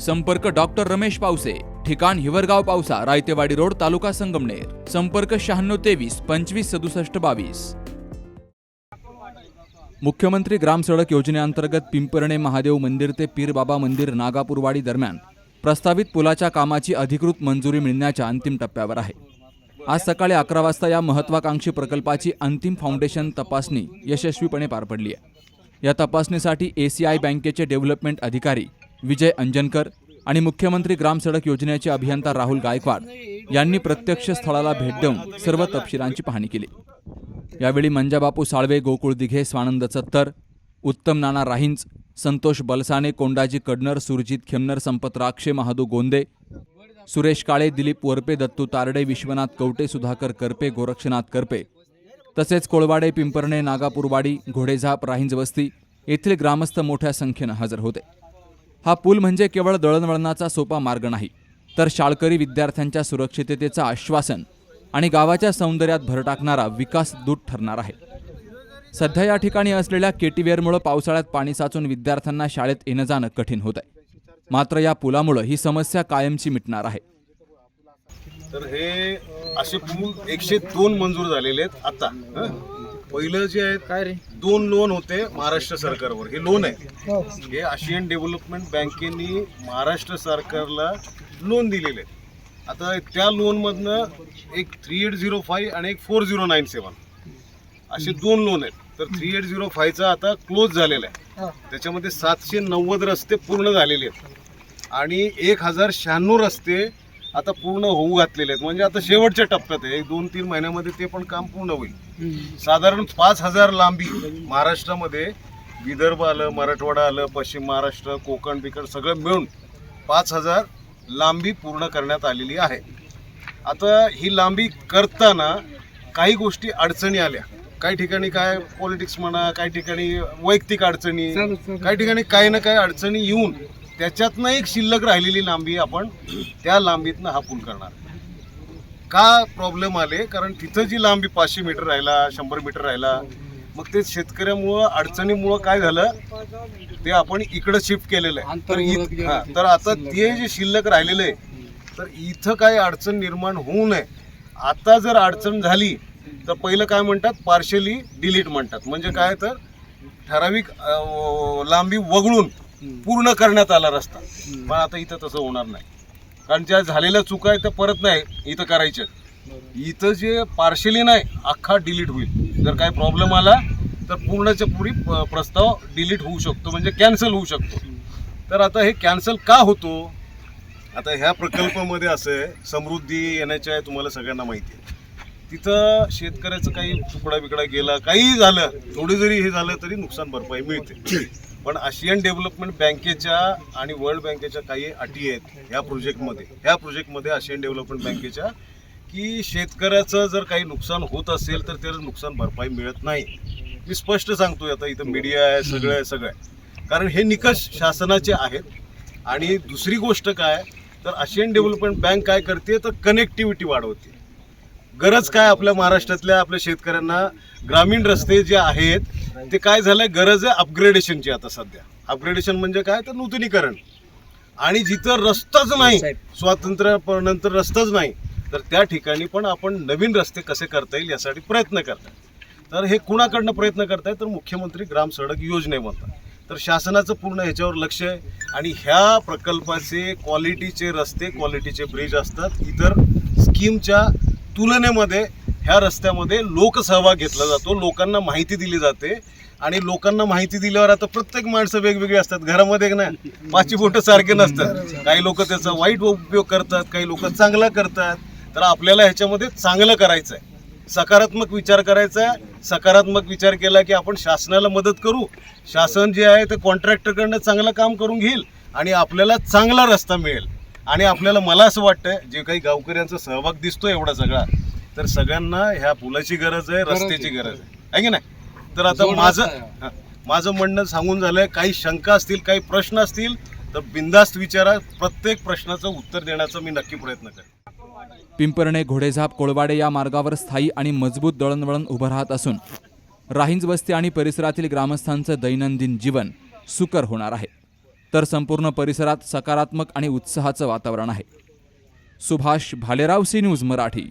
संपर्क डॉक्टर रमेश पावसे ठिकाण हिवरगाव पावसा रायतेवाडी रोड तालुका संगमनेर. संपर्क शहाण्णव तेवीस पंचवीस सदुसष्ट बावीस. मुख्यमंत्री ग्राम सडक योजनेअंतर्गत पिंपरणे महादेव मंदिर ते पीरबाबा मंदिर नागापूरवाडी दरम्यान प्रस्तावित पुलाच्या कामाची अधिकृत मंजुरी मिळण्याच्या अंतिम टप्प्यावर आहे. आज सकाळी अकरा वाजता या महत्वाकांक्षी प्रकल्पाची अंतिम फाउंडेशन तपासणी यशस्वीपणे पार पडली आहे. या तपासणीसाठी ए सी आय बँकेचे डेव्हलपमेंट अधिकारी विजय अंजनकर आणि मुख्यमंत्री ग्राम सडक योजनेचे अभियंता राहुल गायकवाड यांनी प्रत्यक्ष स्थळाला भेट देऊन सर्व तपशिलांची पाहणी केली. यावेळी मंजाबापू साळवे गोकुळ दिघे स्वानंद चत्तर उत्तम नाना राहिंच संतोष बलसाने कोंडाजी कडनर सुरजित खेमनर संपत राक्षे महादू गोंदे सुरेश काळे दिलीप वरपे दत्तू तारडे विश्वनाथ कवटे सुधाकर करपे गोरक्षनाथ करपे तसेच कोळवाडे पिंपरणे नागापूरवाडी घोडेझाप राहिंज वस्ती येथील ग्रामस्थ मोठ्या संख्येनं हजर होते. हा पूल म्हणजे केवळ दळणवळणाचा सोपा मार्ग नाही तर शाळकरी विद्यार्थ्यांच्या सुरक्षिततेचं आश्वासन आणि गावाच्या सौंदर्यात भर टाकणारा विकास दूत ठरणार आहे. सध्या या ठिकाणी असलेल्या केटीवेअरमुळे पावसाळ्यात पाणी साचून विद्यार्थ्यांना शाळेत येणं जाणं कठीण होत आहे. मात्र या पुलामुळे ही समस्या कायमची मिटणार आहे. तर हे असे पूल एकशे दोन मंजूर झालेले आहेत आता पहिलं जे आहेत काय रे? दोन लोन होते महाराष्ट्र सरकारवर. हे लोन आहे हे. आशियन डेव्हलपमेंट बँकेनी महाराष्ट्र सरकारला लोन दिलेले आहेत. आता त्या लोनमधनं एक थ्री एट झिरो फाईव्ह आणि एक फोर झिरो नाईन सेवन असे दोन लोन आहेत. तर थ्री एट झिरो फायचा आता क्लोज झालेला आहे. त्याच्यामध्ये सातशे नव्वद रस्ते पूर्ण झालेले आहेत. आणि एक हजार शहाण्णव रस्ते आता पूर्ण होऊ घातलेले आहेत. म्हणजे आता शेवटच्या टप्प्यात आहे. एक दोन तीन महिन्यामध्ये ते पण काम पूर्ण होईल. साधारण पाच हजार लांबी महाराष्ट्रामध्ये विदर्भ आलं मराठवाडा आलं पश्चिम महाराष्ट्र कोकण बिकण सगळं मिळून पाच हजार लांबी पूर्ण करण्यात आलेली आहे. आता ही लांबी करताना काही गोष्टी अडचणी आल्या. काही ठिकाणी काय पॉलिटिक्स म्हणा काही ठिकाणी वैयक्तिक अडचणी काही ठिकाणी काही ना काही अडचणी येऊन त्याच्यातनं एक शिल्लक राहिलेली लांबी आपण त्या लांबीतनं हा पूल करणार. का प्रॉब्लेम आले? कारण तिथं जी लांबी पाचशे मीटर राहिला शंभर मीटर राहिला मग ते शेतकऱ्यामुळं अडचणीमुळं काय झालं? ते आपण इकडं शिफ्ट केलेलं आहे. तर इत- हा, तर आता ते जे शिल्लक राहिलेलं आहे तर इथं काही अडचण निर्माण होऊ नये. आता जर अडचण झाली तर पहिलं काय म्हणतात? पार्शली डिलीट म्हणतात. म्हणजे काय तर? ठराविक अं, लांबी वगळून पूर्ण करण्यात आला रस्ता. पण आता इथं तसं होणार नाही. कारण ज्या झालेल्या चुका आहेत त्या परत नाही इथं करायच्या. इथं जे पार्शली नाही अख्खा डिलीट होईल. जर काही प्रॉब्लेम आला तर पूर्णच्या पुरी प- प्रस्ताव डिलीट होऊ शकतो म्हणजे कॅन्सल होऊ शकतो. तर आता हे कॅन्सल का होतो? आता ह्या प्रकल्पामध्ये असं आहे समृद्धी येण्याच्या आहे तुम्हाला सगळ्यांना माहिती आहे. तिथं शेतकऱ्याचं काही तुकडा बिकडा गेला काही झालं थोडी जरी हे झालं तरी नुकसान भरपाई मिळते. पण आशियन डेव्हलपमेंट बँकेच्या आणि वर्ल्ड बँकेच्या काही अटी आहेत ह्या प्रोजेक्टमध्ये. ह्या प्रोजेक्टमध्ये आशियन डेव्हलपमेंट बँकेच्या की शेतकऱ्याचं जर काही नुकसान होत असेल तर त्याला नुकसान भरपाई मिळत नाही. मी स्पष्ट सांगतोय आता इथं मीडिया आहे सगळं आहे सगळं आहे. कारण हे निकष शासनाचे आहेत. आणि दुसरी गोष्ट काय तर आशियन डेव्हलपमेंट बँक काय करते तर कनेक्टिव्हिटी वाढवते. गरज काय आपल्या महाराष्ट्रातल्या आपल्या शेतकऱ्यांना? ग्रामीण रस्ते जे आहेत ते काय झालंय गरज आहे अपग्रेडेशनची आता सध्या. अपग्रेडेशन म्हणजे काय? तर नूतनीकरण. आणि जिथं रस्ताच नाही स्वातंत्र्य नंतर रस्ताच नाही तर त्या ठिकाणी पण आपण नवीन रस्ते कसे करता येईल यासाठी प्रयत्न करतात तर हे कुणाकडनं प्रयत्न करताय? तर मुख्यमंत्री ग्राम सडक योजनेमधनं. तर शासनाचं पूर्ण ह्याच्यावर लक्ष आहे आणि ह्या प्रकल्पाचे क्वालिटीचे रस्ते क्वालिटीचे ब्रिज असतात. इतर स्कीमच्या तुलनेमध्ये ह्या रस्त्यामध्ये लोकसहभाग घेतला जातो लोकांना माहिती दिली जाते आणि लोकांना माहिती दिल्यावर आता प्रत्येक माणसं वेगवेगळी असतात. घरामध्ये ना पाचही बोटं सारखे नसतात. काही लोक त्याचा वाईट उपयोग करतात काही लोक चांगला करतात. तर आपल्याला ह्याच्यामध्ये चांगलं करायचं आहे सकारात्मक विचार करायचा आहे सकारात्मक विचार केला की आपण शासनाला मदत करू. शासन जे आहे ते कॉन्ट्रॅक्टरकडनं चांगलं काम करून घेईल आणि आपल्याला चांगला रस्ता मिळेल. आणि आपल्याला मला असं वाटतं जे काही गावकऱ्यांचा सहभाग दिसतो एवढा सगळा तर सगळ्यांना ह्या पुलाची गरज आहे रस्त्याची गरज आहे. आहे. की नाही? तर आता माझं. हा, माझं म्हणणं सांगून झालंय काही शंका असतील काही प्रश्न असतील तर बिंदास्त विचारा. प्रत्येक प्रश्नाचं उत्तर देण्याचा मी नक्की प्रयत्न करेन. पिंपरणे घोडेझाप कोळवाडे या मार्गावर स्थायी आणि मजबूत दळणवळण उभं राहत असून राहिंज वस्ती आणि परिसरातील ग्रामस्थांचं दैनंदिन जीवन सुकर होणार आहे. तर संपूर्ण परिसरात सकारात्मक आणि उत्साहाचं वातावरण आहे. Subhash Bhalerao C news Marathi.